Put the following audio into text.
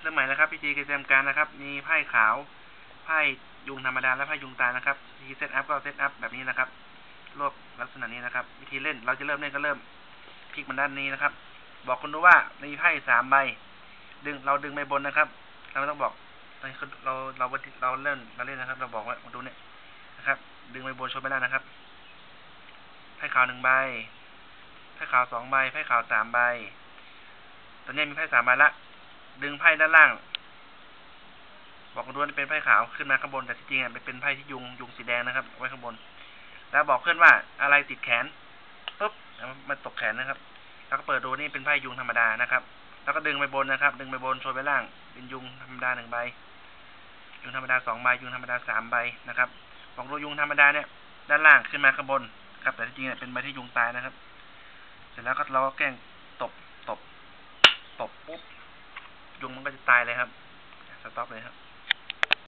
เริ่มใหม่นะครับพิธีการเตรียมการนะครับ มีไพ่ขาว ไพ่ยุงธรรมดาและไพ่ยุงตายนะครับวิธีเซตอัพก็เซตอัพแบบนี้นะครับรวบลักษณะนี้นะครับ วิธีเล่นเราจะเริ่มเล่นก็เริ่มพลิกมันด้านนี้นะครับ บอกคนดูว่ามีไพ่สามใบ ดึงเราดึงไปบนนะครับ เราไม่ต้องบอกเราเราเราเราเล่นเราเล่นนะครับ เราบอกว่ามาดูเนี่ยนะครับ ดึงไปบนชนไปแล้วนะครับไพ่ขาวหนึ่งใบไพ่ขาวสองใบไพ่ขาวสามใบตอนนี้มีไพ่สามใบละ ดึงไพ่ด้านล่าง บอกคนดูว่เป็นไพ่ขาวขึ้นมาข้างบนแต่จริงอะเป็นไพ่ที่ยุงยุงสีแดงนะครับ ไว้ข้างบน แล้วบอกเพื่อนว่าอะไรติดแขนปุ๊บมันตกแขนนะครับ แล้วก็เปิดดูนี่เป็นไพ่ยุงธรรมดานะครับ แล้วก็ดึงไปบนนะครับ ดึงไปบนโชว์ไปล่าง เป็นยุงธรรมดาหนึ่งใบ ยุงธรรมดาสองใบยุงธรรมดาสามใบนะครับ บอกดูยุงธรรมดาเนี่ย ด้านล่างขึ้นมาข้างบนครับแต่จริงเนี่ยเป็นใบที่ยุงตายนะครับ เสร็จแล้วก็เราก็แกล้งตบ ตบ ตบปุ๊บ ยุงมันก็จะตายเลยครับ สต็อปเลยครับ